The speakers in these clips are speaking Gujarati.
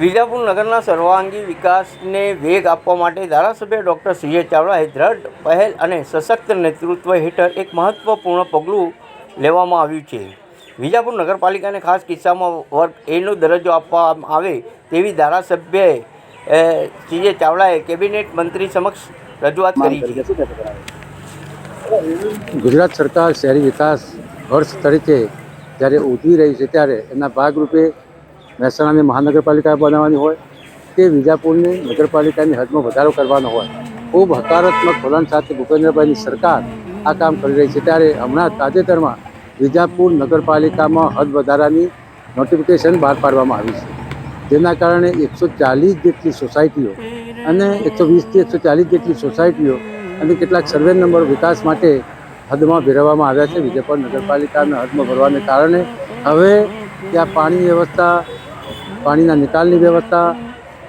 વિજાપુર નગરના સર્વાંગી વિકાસને વેગ આપવા માટે ધારાસભ્ય ડૉક્ટર સીએ ચાવડાએ દ્રઢ પહેલ અને સશક્ત નેતૃત્વ હેઠળ એક મહત્ત્વપૂર્ણ પગલું લેવામાં આવ્યું છે. વિજાપુર નગરપાલિકાને ખાસ કિસ્સામાં વર્ગ એનો દરજ્જો આપવામાં આવે તેવી ધારાસભ્યએ સીએ ચાવડાએ કેબિનેટ મંત્રી સમક્ષ રજૂઆત કરી છે. ગુજરાત સરકાર શહેરી વિકાસ વર્ષ તરીકે જ્યારે ઉજવી રહી છે ત્યારે એના ભાગરૂપે મહેસાણાની મહાનગરપાલિકા બનાવવાની હોય કે વિજાપુરની નગરપાલિકાની હદમાં વધારો કરવાનો હોય, ખૂબ હકારાત્મક વલણ સાથે ભૂપેન્દ્રભાઈની સરકાર આ કામ કરી રહી છે. ત્યારે હમણાં તાજેતરમાં વિજાપુર નગરપાલિકામાં હદ વધારાની નોટિફિકેશન બહાર પાડવામાં આવી છે. જેના કારણે એકસો ચાલીસ જેટલી સોસાયટીઓ અને એકસો વીસથી એકસો ચાલીસ જેટલી સોસાયટીઓ અને કેટલાક સર્વે નંબર વિકાસ માટે હદમાં ભેરવવામાં આવ્યા છે. વિજયપુર નગરપાલિકાના હદમાં ભરવાને કારણે હવે ત્યાં પાણી વ્યવસ્થા પાણીના નિકાલની વ્યવસ્થા,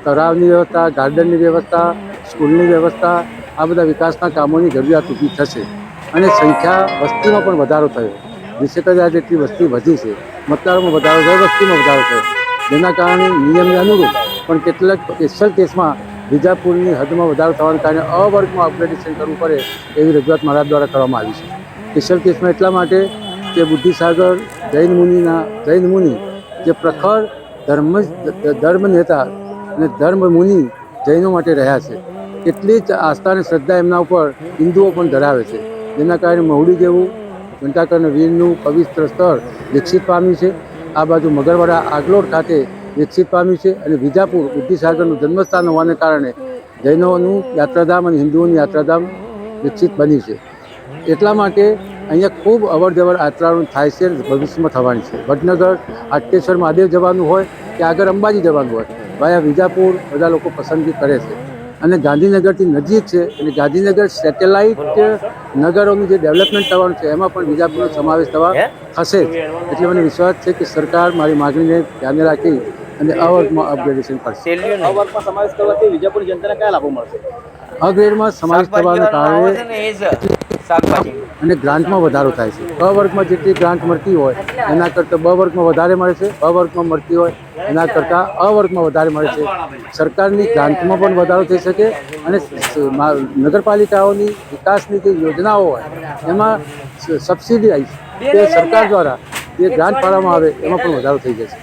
તળાવની વ્યવસ્થા, ગાર્ડનની વ્યવસ્થા, સ્કૂલની વ્યવસ્થા, આ બધા વિકાસના કામોની જરૂરિયાત ઊભી થશે. અને સંખ્યા વસ્તીમાં પણ વધારો થયો. વીસેક હજાર જેટલી વસ્તી વધી છે, મતદારોમાં વધારો થયો, વસ્તીમાં વધારો થયો. જેના કારણે નિયમને અનુરૂપ પણ કેટલાક સ્પેશિયલ કેસમાં વિજાપુરની હદમાં વધારો થવાને કારણે અવર્ગમાં વર્ગમાં અપગ્રેડેશન કરવું પડે એવી રજૂઆત મારા દ્વારા કરવામાં આવી છે. સ્પેશિયલ કેસમાં એટલા માટે કે બુદ્ધિસાગર, જૈન મુનિના, જૈન મુનિ જે પ્રખર ધર્મ ધર્મ નેતા અને ધર્મ મુનિ જૈનો માટે રહ્યા છે. એટલી જ આસ્થા અને શ્રદ્ધા એમના ઉપર હિન્દુઓ પણ ધરાવે છે. જેના કારણે મહુડી જેવું ઘંટાકર્ણ વીરનું પવિત્ર સ્થળ વિકસિત પામ્યું છે. આ બાજુ મગરવાડા આગલોડ ખાતે વિકસિત પામ્યું છે અને વિજાપુર બુદ્ધિસાગરનું જન્મસ્થાન હોવાને કારણે જૈનોનું યાત્રાધામ અને હિન્દુઓનું યાત્રાધામ વિકસિત બન્યું છે. એટલા માટે અહીંયા ખૂબ અવર જવર યાત્રાળુ થાય છે ભવિષ્યમાં થવાની છે. વડનગર હાટકેશ્વર મહાદેવ જવાનું હોય કે આગળ અંબાજી જવાનું હોય ભાઈ વિજાપુર બધા લોકો પસંદગી કરે છે. અને ગાંધીનગરથી નજીક છે અને ગાંધીનગર સેટેલાઇટ નગરોનું જે ડેવલપમેન્ટ થવાનું છે એમાં પણ વિજાપુરનો સમાવેશ થવા થશે. જ એટલે મને વિશ્વાસ છે કે સરકાર મારી માગણીને ધ્યાને રાખી અને અવર્ગમાં અપગ્રેડેશન કરશે. આ સમાવેશ કરવાથી વિજાપુર જનતાને કયા લાભો મળશે? અપગ્રેડમાં સમાવેશ થવાને કારણે અને ગ્રાન્ટમાં વધારો થાય છે. બ વર્ગમાં જેટલી ગ્રાન્ટ મળતી હોય, એના કરતાં બ વર્ગમાં વધારે મળે છે. બ વર્ગમાં મળતી હોય, એના કરતાં અ વર્ગમાં વધારે મળે છે. સરકારની ગ્રાન્ટમાં પણ વધારો થઈ શકે અને નગરપાલિકાઓની વિકાસની જે યોજનાઓ હોય, એમાં સબસિડી આવી તે સરકાર દ્વારા જે ગ્રાન્ટ ફાળવવામાં આવે, એમાં પણ વધારો થઈ જશે.